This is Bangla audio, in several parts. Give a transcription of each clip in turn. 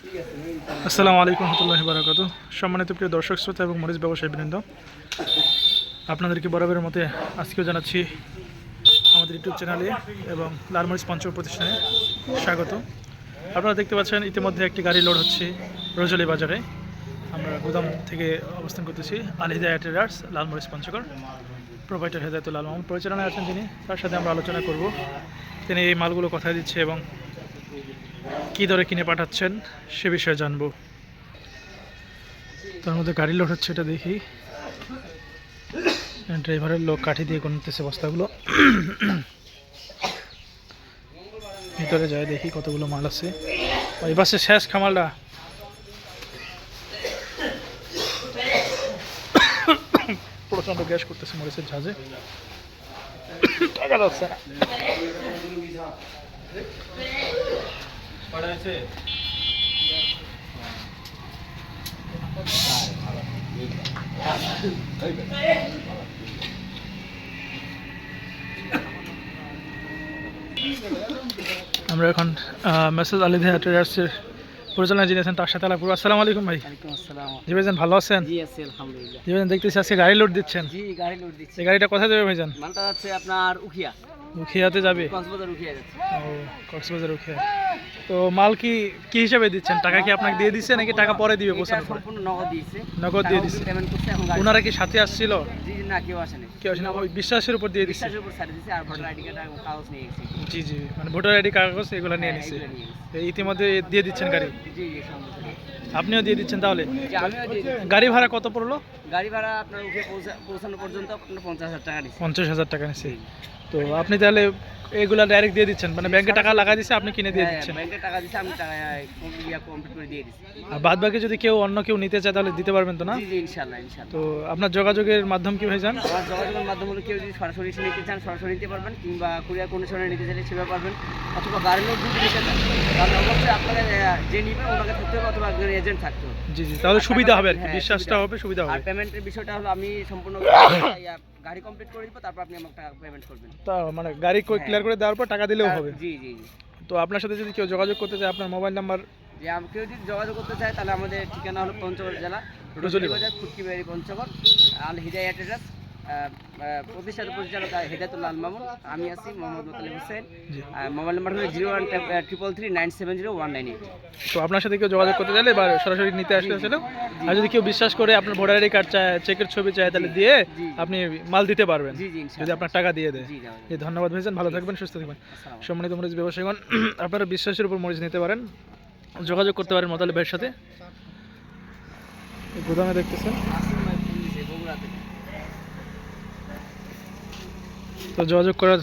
আসসালামু আলাইকুম রহমতুল্লাহি বারাকাতু সম্মানিত প্রিয় দর্শক, শ্রোতা এবং মরিচ ব্যবসায়ী বৃন্দ, আপনাদেরকে বরাবরের মতে আজকেও জানাচ্ছি আমাদের ইউটিউব চ্যানেলে এবং লালমরিচ পঞ্চম প্রতিষ্ঠানে স্বাগত। আপনারা দেখতে পাচ্ছেন, ইতিমধ্যে একটি গাড়ি লোড হচ্ছে রোজলি বাজারে। আমরা গুদাম থেকে অবস্থান করতেছি আল হিদায়া ট্রেডার্স লালমরিচ পঞ্চগড়। প্রোভাইডার হেদায়তুল আলম পরিচালনায় আছেন তিনি। তার সাথে আমরা আলোচনা করব। তিনি এই মালগুলো কথা দিচ্ছে এবং কী দরে কিনে পাঠাচ্ছেন সে বিষয়ে জানব। তার মধ্যে গাড়ি লোড হচ্ছে এটা দেখি। ড্রাইভারের লোক কাঠি দিয়ে গুনতেছে বস্তাগুলো। ভিতরে যায় দেখি কতগুলো মাল আছে। ওই বাসে শেষ খামালটা। প্রচণ্ড গ্যাস করতেছে মরিচের ঝাঁজে টাকা যাচ্ছে না। আমরা এখন মেসেজ আলী দেহা ট্রেডার্সের পরিচালনা যিনি আছেন তার সাথে আলাপ করব। আসসালামু আলাইকুম ভাই। জি ভাইজান ভালো আছেন? জি আছি আলহামদুলিল্লাহ। জি ভাইজান দেখতেছি আজকে গাড়ি লোড দিচ্ছেন। জি গাড়ি লোড দিচ্ছি। এই গাড়িটা কোথায় যাবে ভাইজান? মালটা যাচ্ছে আপনার উখিয়া। উখিয়াতে যাবে। কক্সবাজার উখিয়া যাচ্ছে। ও কক্সবাজার উখিয়া। তো মাল কি কি হিসাবে দিচ্ছেন? টাকা কি আপনাকে দিয়ে দিচ্ছে নাকি টাকা পরে দিবে বসে? পৌঁছানোর পরে নগদ দিয়েছে। নগদ দিয়ে দিচ্ছে ওনারা কি সাথে আসছিল? না কেউ আসেনি। কেউ আসেনি ওই বিশ্বাসের উপর দিয়ে দিচ্ছে। বিশ্বাসের উপর ছাড়ে দিচ্ছে আর ভোটার আইডি কার্ড কাগজ নিয়ে গেছে জি জি মানে ভোটার আইডি কাগজ এগুলো নিয়ে হ্যাঁ, নিচ্ছে। ইতিমধ্যে দিয়ে দিচ্ছেন গাড়ি? জি আপনিও দিয়ে দিচ্ছেন তাহলে। গাড়ি ভাড়া কত পড়ল? গাড়ি ভাড়া আপনার উঠে পৌঁছানো পর্যন্ত পঞ্চাশ হাজার টাকা দিচ্ছে পঞ্চাশ হাজার টাকা নিচ্ছে। তো আপনি তাহলে এগুলা ডাইরেক্ট দিয়ে দিচ্ছেন? মানে ব্যাংকে টাকা লাগা দিচ্ছে আপনি কিনে দিয়ে হ্যাঁ, দিচ্ছেন? ব্যাংকে টাকা দিচ্ছে আমি টাকা কমপ্লিট করে দিয়ে দিচ্ছি। আর বাদ বাকি যদি কেউ অন্য কেউ নিতে চায় তাহলে দিতে পারবেন তো না? জি ইনশাল্লাহ ইনশাল্লাহ। তো আপনার যোগাযোগের মাধ্যম কি যান। আমার যোগাযোগের মাধ্যমে কেউ যদি সরাসরি নিতে চান সরাসরি নিতে পারবেন কিংবা কুরিয়ার কন্ডিশনে নিতে চাইলে সেভাবে পারবেন। অথবা গাড়ি লোক যদি নিতে চান তাহলে অবশ্যই আপনাকে যে নিবে ওনাকে থাকতে হবে অথবা একজন এজেন্ট থাকতে হবে। জি জি তাহলে সুবিধা হবে আর কি হ্যাঁ, বিশ্বাসটা সুবিধা। হবে সুবিধা আর হবে পেমেন্টের বিষয়টা হলো আমি সম্পূর্ণ গাড়ি কমপ্লিট করে দিব তারপর আপনি আমাকে টাকা পেমেন্ট করবেন। তা মানে গাড়ি ক্লিয়ার করে দেওয়ার পর টাকা দিলেও হবে। জি জি জি। তো আপনার সাথে যদি কেউ যোগাযোগ করতে চায় আপনার মোবাইল নাম্বার যে আমি কেউ যদি যোগাযোগ করতে চায় তাহলে আমাদের ঠিকানা হলো পঞ্চগড় জেলা ফুটকিবাড়ি পঞ্চগড় আল হিদায়া ট্রেডার্স প্রতিষ্ঠাতা পরিচালক হেদায়তুল্লাহ আল মামুন আমি আছি মোহাম্মদ মোতালিব হোসেন মোবাইল নাম্বার হলো zero one triple three nine seven zero one nine eight. তো আপনার সাথে কেউ যোগাযোগ করতে চাইলে বা সরাসরি নিতে আর যদি কেউ বিশ্বাস করে আপনার ভোটার আইডি কার্ড চায় চেকের ছবি চায় তাহলে দিয়ে আপনি মাল দিতে পারবেন। যদি আপনার টাকা দিয়ে দেয়। জি ধন্যবাদ ভাইজান ভালো থাকবেন সুস্থ থাকবেন। সম্মানিত মরিচ ব্যবসায়ীগণ আপনারা বিশ্বাসের উপর মরিচ নিতে পারেন। যোগাযোগ করতে পারেন মোতালে ভাইয়ের সাথে। গুদামে দেখতেছেন? তো যোগাযোগ করার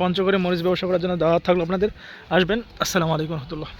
পঞ্চগড়ে মরিচ ব্যবসা করার জন্য দাওয়াত থাকল আপনাদের। আসবেন। আসসালামু আলাইকুম রহমতুল্লাহ।